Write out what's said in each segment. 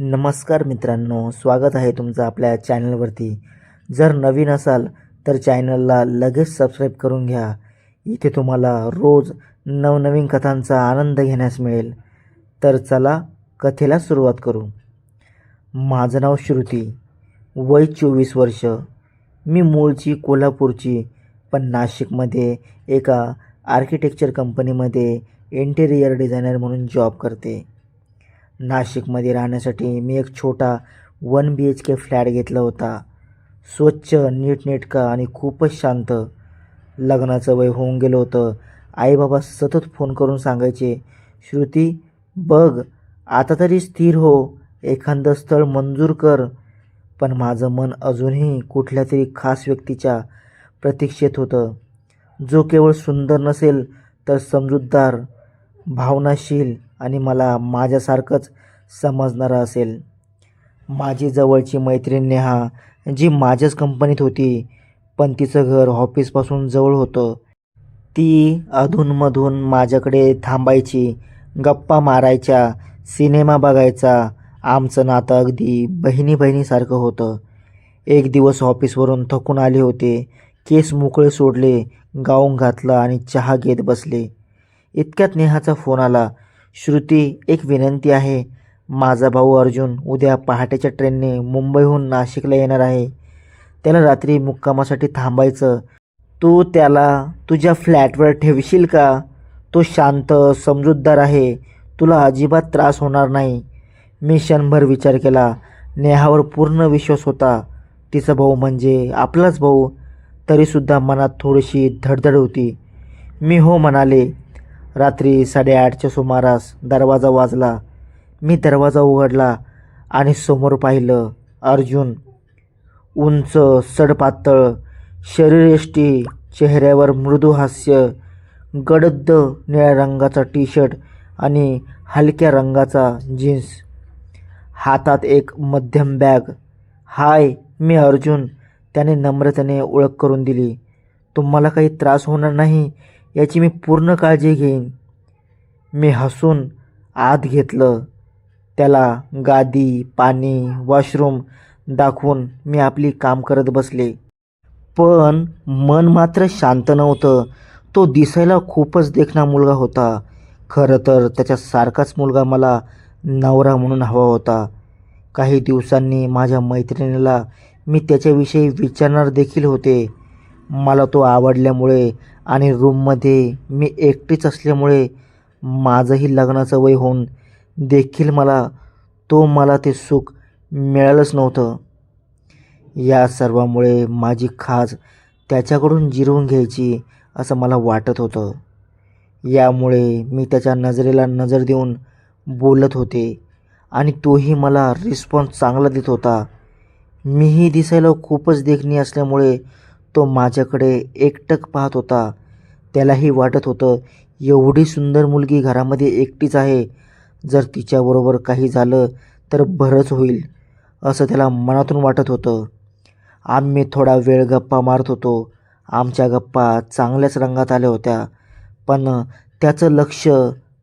नमस्कार मित्रांनो स्वागत आहे तुमचं आपल्या चॅनलवरती. जर नवीन असाल तर चॅनलला लगेच सबस्क्राईब करून घ्या. इथे तुम्हाला रोज नवनवीन कथांचा आनंद घेण्यास मिळेल. तर चला कथेला सुरुवात करू. माझं नाव श्रुती. वय चोवीस वर्ष. मी मूळची कोल्हापूरची पण नाशिकमध्ये एका आर्किटेक्चर कंपनीमध्ये इंटेरियर डिझायनर म्हणून जॉब करते. नाशिकमध्ये राहण्यासाठी मी एक छोटा one B H K flat घेतला होता. स्वच्छ नीटनेटका आणि खूपच शांत लग्नाचं वय होऊन गेलं होतं. आईबाबा सतत फोन करून सांगायचे श्रुती बघ आता तरी स्थिर हो एखादं स्थळ मंजूर कर. पण माझं मन अजूनही कुठल्या तरी खास व्यक्तीच्या प्रतीक्षेत होतं. जो केवळ सुंदर नसेल तर समजूतदार भावनाशील आणि मला माझ्यासारखंच समजणारा असेल. माझी जवळची मैत्रीण नेहा जी माझ्याच कंपनीत होती पण तिचं घर ऑफिसपासून जवळ होतं. ती अधूनमधून माझ्याकडे थांबायची गप्पा मारायच्या सिनेमा बघायचा आमचं नातं अगदी बहिणी बहिणीसारखं होतं. एक दिवस ऑफिसवरून थकून आले होते केस मोकळे सोडले गाऊन घातलं आणि चहा घेत बसले. इतक्यात नेहाचा फोन आला श्रुती एक विनंती आहे माझा भाऊ अर्जुन उद्या पहाटेच्या ट्रेनने मुंबईहून नाशिकला येणार आहे. त्याला रात्री मुक्कामासाठी थांबायचं. तू त्याला तुझ्या फ्लॅटवर ठेवशील का? तो शांत समजूतदार आहे. तुला अजिबात त्रास होणार नाही. मी क्षणभर विचार केला. नेहावर पूर्ण विश्वास होता. तिचा भाऊ म्हणजे आपलाच भाऊ. तरीसुद्धा मनात थोडीशी धडधड होती. मी हो म्हणाले. रात्री साडेआठच्या सुमारास दरवाजा वाजला. मी दरवाजा उघडला आणि समोर पाहिलं अर्जुन. उंच सडपातळ शरीरयष्टी चेहऱ्यावर मृदू हास्य गडद निळ्या रंगाचा टी शर्ट आणि हलक्या रंगाचा जीन्स. हातात एक मध्यम बॅग. हाय मी अर्जुन त्याने नम्रतेने ओळख करून दिली. तुम्हाला काही त्रास होणार नाही याची मी पूर्ण काळजी घेईन. मी हसून आत घेतलं. त्याला गादी पाणी वॉशरूम दाखवून मी आपली काम करत बसले. पण मन मात्र शांत नव्हतं. तो दिसायला खूपच देखणा मुलगा होता. खरं तर त्याच्यासारखाच मुलगा मला नवरा म्हणून हवा होता. काही दिवसांनी माझ्या मैत्रिणीला मी त्याच्याविषयी विचारणार देखील होते. मला तो आवडल्यामुळे आणि रूममध्ये मी एकटीच असल्यामुळे माझंही लग्नाचं वय होऊन देखील मला तो मला ते सुख मिळालंच नव्हतं. या सर्वामुळे माझी खाज त्याच्याकडून जिरवून घ्यायची असं मला वाटत होतं. यामुळे मी त्याच्या नजरेला नजर देऊन बोलत होते आणि तोही मला रिस्पॉन्स चांगला देत होता. मीही दिसायला खूपच देखणी असल्यामुळे तो माझ्याकडे एकटक पाहत होता. त्यालाही वाटत होतं एवढी सुंदर मुलगी घरामध्ये एकटीच आहे जर तिच्याबरोबर काही झालं तर बरंच होईल असं त्याला मनातून वाटत होतं. आम्ही थोडा वेळ गप्पा मारत होतो. आमच्या गप्पा चांगल्याच रंगात आल्या होत्या पण त्याचं लक्ष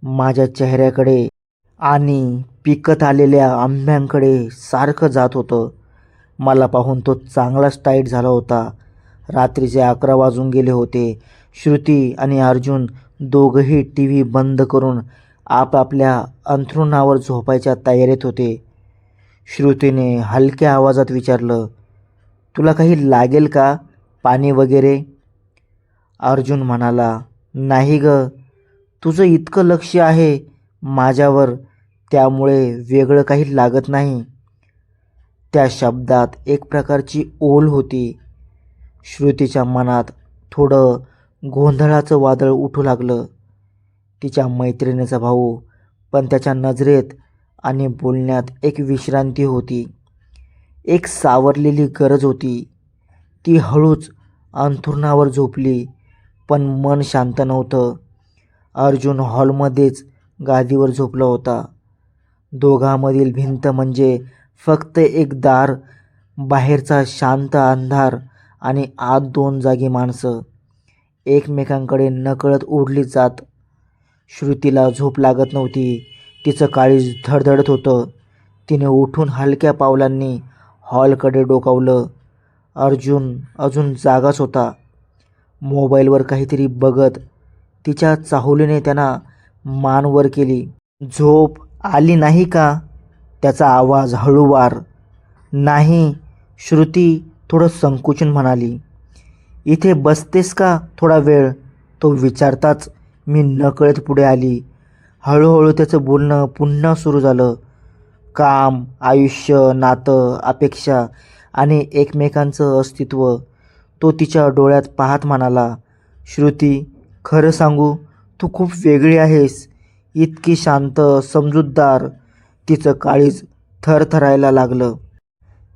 माझ्या चेहऱ्याकडे आणि पिकत आलेल्या आंब्यांकडे सारखं जात होतं. मला पाहून तो चांगलाच टाईट झाला होता. रात्रीचे अकरा वाजून गेले होते. श्रुती आणि अर्जुन दोघंही टी व्ही बंद करून आपापल्या अंथरुणावर झोपायच्या तयारीत होते. श्रुतीने हलक्या आवाजात विचारलं तुला काही लागेल का? पाणी वगैरे? अर्जुन म्हणाला नाही ग तुझं इतकं लक्ष आहे माझ्यावर त्यामुळे वेगळं काही लागत नाही. त्या शब्दात एक प्रकारची ओल होती. श्रुतीच्या मनात थोडं गोंधळाचं वादळ उठू लागलं. तिच्या मैत्रिणीचा भाऊ पण त्याच्या नजरेत आणि बोलण्यात एक विश्रांती होती. एक सावरलेली गरज होती. ती हळूच अंथरुणावर झोपली पण मन शांत नव्हतं. अर्जुन हॉलमध्येच गादीवर झोपला होता. दोघांमधील भिंत म्हणजे फक्त एक दार बाहेरचा शांत अंधार आणि आत दोन जागी माणसं. एकमेकांकडे नकळत ओढली जात श्रुतीला झोप लागत नव्हती. तिचं काळीज धडधडत होतं. तिने उठून हलक्या पावलांनी हॉलकडे डोकावलं. अर्जुन अजून जागाच होता. मोबाईलवर काहीतरी बघत तिच्या चाहुलीने त्यांना मान वर केली. झोप आली नाही का? त्याचा आवाज हळूवार. नाही श्रुती थोडं संकुचन म्हणाली. इथे बसतेस का थोडा वेळ? तो विचारताच मी नकळत पुढे आली. हळूहळू त्याचं बोलणं पुन्हा सुरू झालं. काम आयुष्य नातं अपेक्षा आणि एकमेकांचं अस्तित्व तो तिच्या डोळ्यात पाहत म्हणाला श्रुती खरं सांगू तू खूप वेगळी आहेस. इतकी शांत समजूतदार तिचं काळीज थरथरायला लागलं.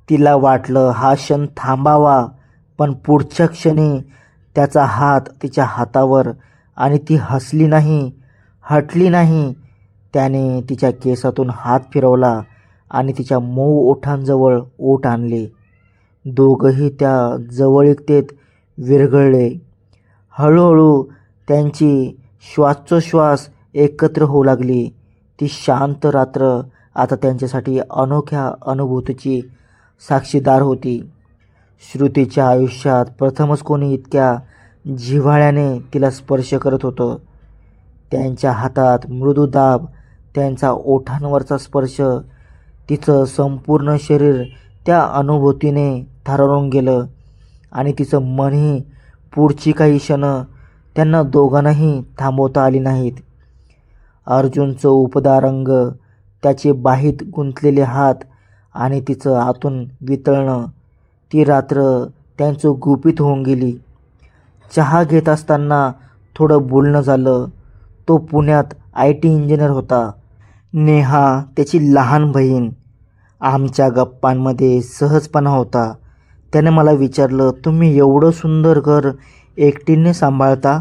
तिला वाटलं हा क्षण थांबावा पण पुढच्या क्षणी त्याचा हात तिच्या हातावर आणि ती हसली नाही हटली नाही. त्याने तिच्या केसातून हात फिरवला आणि तिच्या मऊ ओठांजवळ ओठ आणले. दोघंही त्या जवळीकतेत विरघळले. हळूहळू त्यांची श्वासोश्वास एकत्र होऊ लागली. ती शांत रात्र आता त्यांच्यासाठी अनोख्या अनुभूतीची साक्षीदार होती. श्रुतीच्या आयुष्यात प्रथमच कोणी इतक्या जिव्हाळ्याने तिला स्पर्श करत होतं. त्यांच्या हातात मृदू दाब त्यांचा ओठांवरचा स्पर्श तिचं संपूर्ण शरीर त्या अनुभूतीने थरवून गेलं आणि तिचं मनही पुढची काही क्षणं त्यांना दोघांनाही थांबवता आली नाहीत. अर्जुनचं उपदारंग त्याचे बाहीत गुंतलेले हात आणि तिचं आतून वितळणं ती रात्र त्यांचं गुपित होऊन गेली. चहा घेत असताना थोडं बोलणं झालं. तो पुण्यात आय टी इंजिनियर होता. नेहा त्याची लहान बहीण. आमच्या गप्पांमध्ये सहजपणा होता. त्याने मला विचारलं तुम्ही एवढं सुंदर घर एकटीने सांभाळता?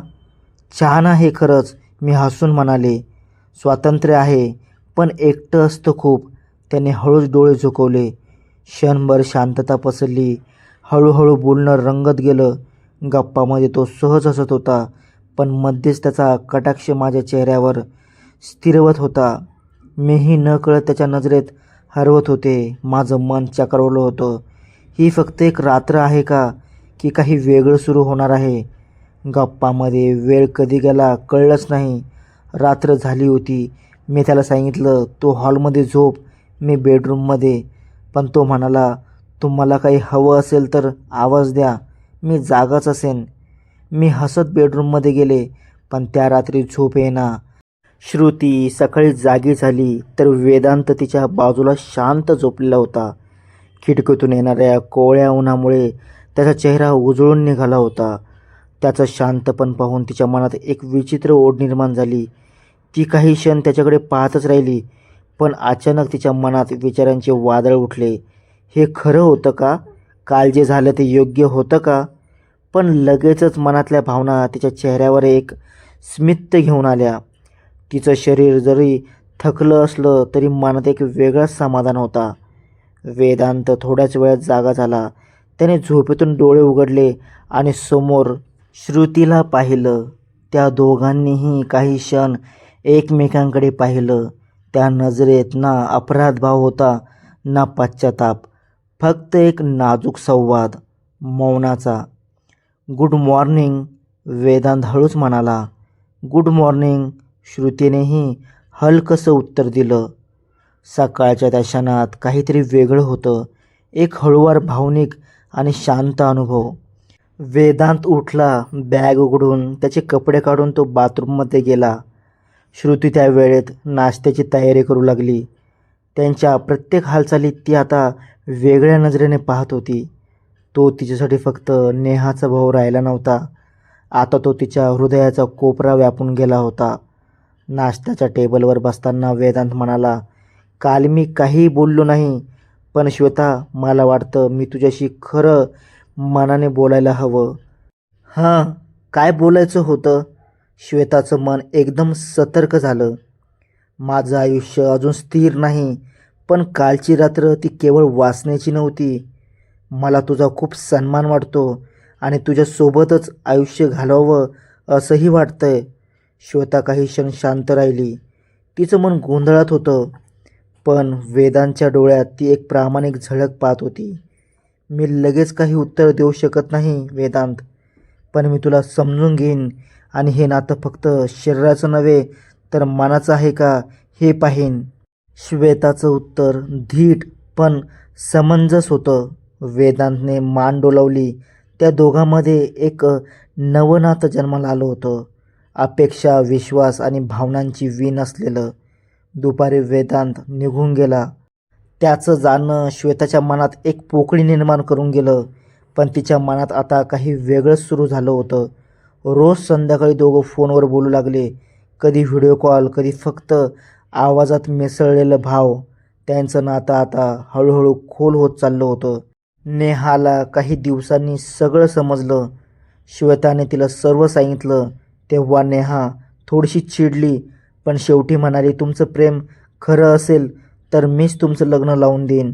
छान आहे खरंच मी हसून म्हणाले. स्वातंत्र्य आहे पण एकटं असतं खूप. त्याने हळूच डोळे झुकवले. क्षणभर शांतता पसरली. हळूहळू बोलणं रंगत गेलं. गप्पामध्ये तो सहज हसत होता पण मध्येच त्याचा कटाक्ष माझ्या चेहऱ्यावर स्थिरवत होता. मीही न कळत त्याच्या नजरेत हरवत होते. माझं मन चक्रवलं होतं. ही फक्त एक रात्र आहे का की काही वेगळं सुरू होणार आहे? गप्पामध्ये वेळ कधी गेला कळलंच नाही. रात्र झाली होती. मी त्याला सांगितलं तो हॉलमध्ये झोप मी बेडरूममध्ये. पण तो म्हणाला तुम्हाला काही हवं असेल तर आवाज द्या. मी जागाच असेन. मी हसत बेडरूममध्ये गेले पण त्या रात्री झोप येना श्रुती सकाळी जागी झाली तर वेदांत तिच्या बाजूला शांत झोपलेला होता. खिडकीतून येणाऱ्या कोवळ्या उन्हामुळे त्याचा चेहरा उजळून निघाला होता. त्याचं शांतपण पाहून तिच्या मनात एक विचित्र ओढ निर्माण झाली. ती काही क्षण त्याच्याकडे पाहतच राहिली पण अचानक तिच्या मनात विचारांचे वादळ उठले. हे खरं होतं का? काल जे झालं ते योग्य होतं का? पण लगेचच मनातल्या भावना तिच्या चेहऱ्यावर एक स्मित्त घेऊन आल्या. तिचं शरीर जरी थकलं असलं तरी मनात एक वेगळाच समाधान होता. वेदांत थोड्याच वेळात जागा झाला. त्याने झोपेतून डोळे उघडले आणि समोर श्रुतीला पाहिलं. त्या दोघांनीही काही क्षण एकमेकांकडे पाहिलं. त्या नजरेत ना अपराधभाव होता ना पश्चाताप. फक्त एक नाजूक संवाद मौनाचा. गुड मॉर्निंग वेदांत हळूच म्हणाला. गुड मॉर्निंग श्रुतीनेही हलकसं उत्तर दिलं. सकाळच्या त्या क्षणात काहीतरी वेगळं होतं. एक हळूवार भावनिक आणि शांत अनुभव. वेदांत उठला बॅग उघडून त्याचे कपडे काढून तो बाथरूममध्ये गेला. श्रुती त्या वेळेत नाश्त्याची तयारी करू लागली. त्यांच्या प्रत्येक हालचालीत ती आता वेगळ्या नजरेने पाहत होती. तो तिच्यासाठी फक्त नेहाचा भाऊ राहिला नव्हता. आता तो तिच्या हृदयाचा कोपरा व्यापून गेला होता. नाश्त्याच्या टेबलवर बसताना वेदांत म्हणाला काल मी काहीही बोललो नाही पण श्वेता मला वाटतं मी तुझ्याशी खरं मनाने बोलायला हवं. हां काय बोलायचं होतं? श्वेताचं मन एकदम सतर्क झालं. माझं आयुष्य अजून स्थिर नाही पण कालची रात्र ती केवळ वाचण्याची नव्हती. मला तुझा खूप सन्मान वाटतो आणि तुझ्यासोबतच आयुष्य घालवावं असंही वाटतंय. श्वेता काही क्षण शांत राहिली. तिचं मन गोंधळात होतं पण वेदांच्या डोळ्यात ती एक प्रामाणिक झळक पाहत होती. मी लगेच काही उत्तर देऊ शकत नाही वेदांत पण मी तुला समजून घेईन आणि हे नातं फक्त शरीराचं नव्हे तर मनाचं आहे का हे पाहीन. श्वेताचं उत्तर धीट पण समंजस होतं. वेदांतने मान डोलावली. त्या दोघांमध्ये एक नवनाथ जन्माला आलं होतं. अपेक्षा विश्वास आणि भावनांची वीण असलेलं. दुपारी वेदांत निघून गेला. त्याचं जाणं श्वेताच्या मनात एक पोकळी निर्माण करून गेलं. पण तिच्या मनात आता काही वेगळंच सुरू झालं होतं. रोज संध्याकाळी दोघं फोनवर बोलू लागले. कधी व्हिडिओ कॉल कधी फक्त आवाजात मिसळलेलं भाव त्यांचं नातं आता हळूहळू खोल होत चाललं होतं. नेहाला काही दिवसांनी सगळं समजलं. श्वेताने तिला सर्व सांगितलं. तेव्हा नेहा थोडीशी चिडली पण शेवटी म्हणाली तुमचं प्रेम खरं असेल तर मीच तुमचं लग्न लावून देईन.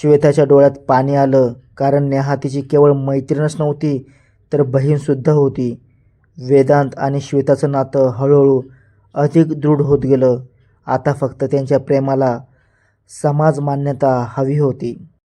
श्वेताच्या डोळ्यात पाणी आलं कारण नेहा तिची केवळ मैत्रीणच नव्हती तर बहीणसुद्धा होती. वेदांत आणि श्वेताचं नातं हळूहळू अधिक दृढ होत गेलं. आता फक्त त्यांच्या प्रेमाला समाज मान्यता हवी होती.